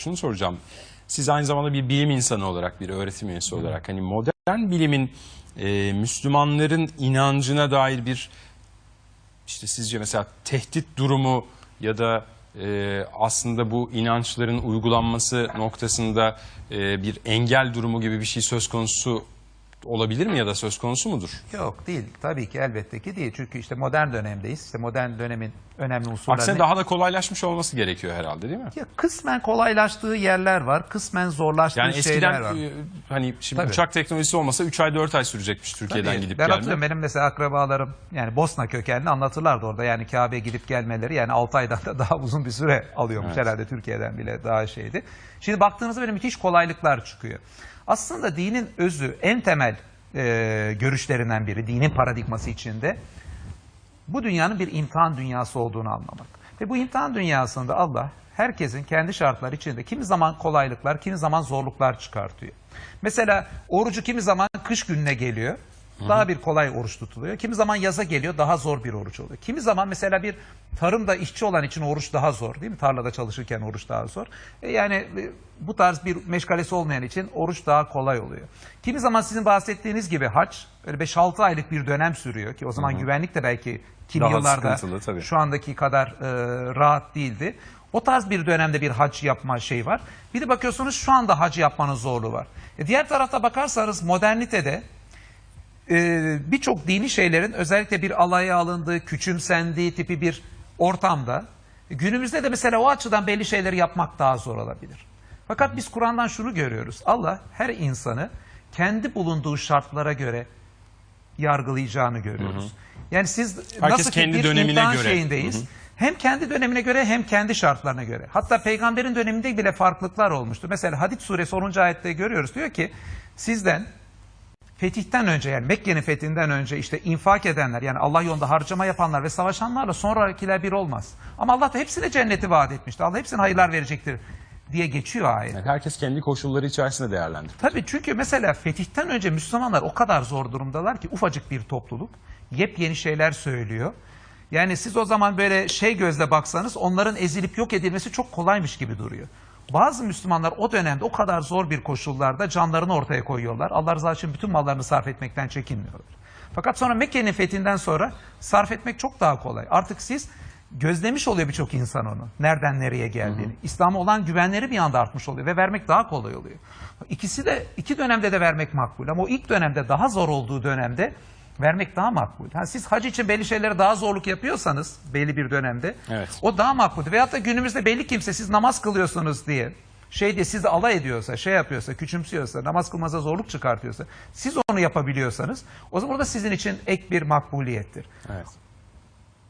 şunu soracağım. Siz aynı zamanda bir bilim insanı olarak, bir öğretim üyesi olarak hani modern bilimin e, Müslümanların inancına dair bir işte sizce mesela tehdit durumu ya da e, aslında bu inançların uygulanması noktasında e, bir engel durumu gibi bir şey söz konusu olabilir mi ya da söz konusu mudur? Yok değil. Tabii ki elbette ki değil. Çünkü işte modern dönemdeyiz. İşte modern dönemin önemli unsurları. Aksine daha da kolaylaşmış olması gerekiyor herhalde değil mi? Ya kısmen kolaylaştığı yerler var. Kısmen zorlaştığı Yani şeyler eskiden var. e, hani şimdi Tabii. uçak teknolojisi olmasa 3 ay 4 ay sürecekmiş Türkiye'den Tabii. gidip ben gelmek. hatırlıyorum benim mesela akrabalarım yani Bosna kökenli anlatırlardı orada yani Kabe'ye gidip gelmeleri yani 6 aydan da daha uzun bir süre alıyormuş Evet. herhalde Türkiye'den bile daha şeydi. Şimdi baktığınızda böyle müthiş kolaylıklar çıkıyor. Aslında dinin özü en temel e, görüşlerinden biri dinin paradigması içinde bu dünyanın bir imtihan dünyası olduğunu anlamak. Ve bu imtihan dünyasında Allah herkesin kendi şartları içinde kimi zaman kolaylıklar, kimi zaman zorluklar çıkartıyor. Mesela orucu kimi zaman kış gününe geliyor. Daha bir kolay oruç tutuluyor. Kimi zaman yaza geliyor daha zor bir oruç oluyor. Kimi zaman mesela bir tarımda işçi olan için oruç daha zor değil mi? Tarlada çalışırken oruç daha zor. E yani e, bu tarz bir meşgalesi olmayan için oruç daha kolay oluyor. Kimi zaman sizin bahsettiğiniz gibi hac böyle 5-6 aylık bir dönem sürüyor ki o zaman güvenlik de belki kimi Daha yıllarda tabii. şu andaki kadar e, rahat değildi. O tarz bir dönemde bir hac yapma şey var. Bir de bakıyorsunuz şu anda hac yapmanın zorluğu var. E diğer tarafta bakarsanız modernitede e, birçok dini şeylerin özellikle bir alaya alındığı, küçümsendiği tipi bir ortamda günümüzde de mesela o açıdan belli şeyleri yapmak daha zor olabilir. Fakat biz Kur'an'dan şunu görüyoruz. Allah her insanı kendi bulunduğu şartlara göre yargılayacağını görüyoruz. Yani siz nasıl ki kendi bir dönemine göre. şeyindeyiz. Hem kendi dönemine göre hem kendi şartlarına göre. Hatta peygamberin döneminde bile farklılıklar olmuştu. Mesela Hadid suresi 10. ayette görüyoruz. Diyor ki sizden fetihten önce yani Mekke'nin fethinden önce işte infak edenler yani Allah yolunda harcama yapanlar ve savaşanlarla sonrakiler bir olmaz. Ama Allah da hepsine cenneti vaat etmişti. Allah hepsine hayırlar verecektir diye geçiyor ayet. Yani herkes kendi koşulları içerisinde değerlendirir. Tabii çünkü mesela fetihten önce Müslümanlar o kadar zor durumdalar ki ufacık bir topluluk yepyeni şeyler söylüyor. Yani siz o zaman böyle şey gözle baksanız onların ezilip yok edilmesi çok kolaymış gibi duruyor. Bazı Müslümanlar o dönemde o kadar zor bir koşullarda canlarını ortaya koyuyorlar. Allah rızası için bütün mallarını sarf etmekten çekinmiyorlar. Fakat sonra Mekke'nin fethinden sonra sarf etmek çok daha kolay. Artık siz gözlemiş oluyor birçok insan onu. Nereden nereye geldiğini. İslam'a olan güvenleri bir anda artmış oluyor ve vermek daha kolay oluyor. İkisi de iki dönemde de vermek makbul ama o ilk dönemde daha zor olduğu dönemde vermek daha makbul. Ha, siz hac için belli şeylere daha zorluk yapıyorsanız belli bir dönemde Evet. o daha makbul. Veyahut da günümüzde belli kimse siz namaz kılıyorsunuz diye şey diye sizi alay ediyorsa, şey yapıyorsa, küçümsüyorsa, namaz kılmanıza zorluk çıkartıyorsa, siz onu yapabiliyorsanız o zaman o da sizin için ek bir makbuliyettir. Evet.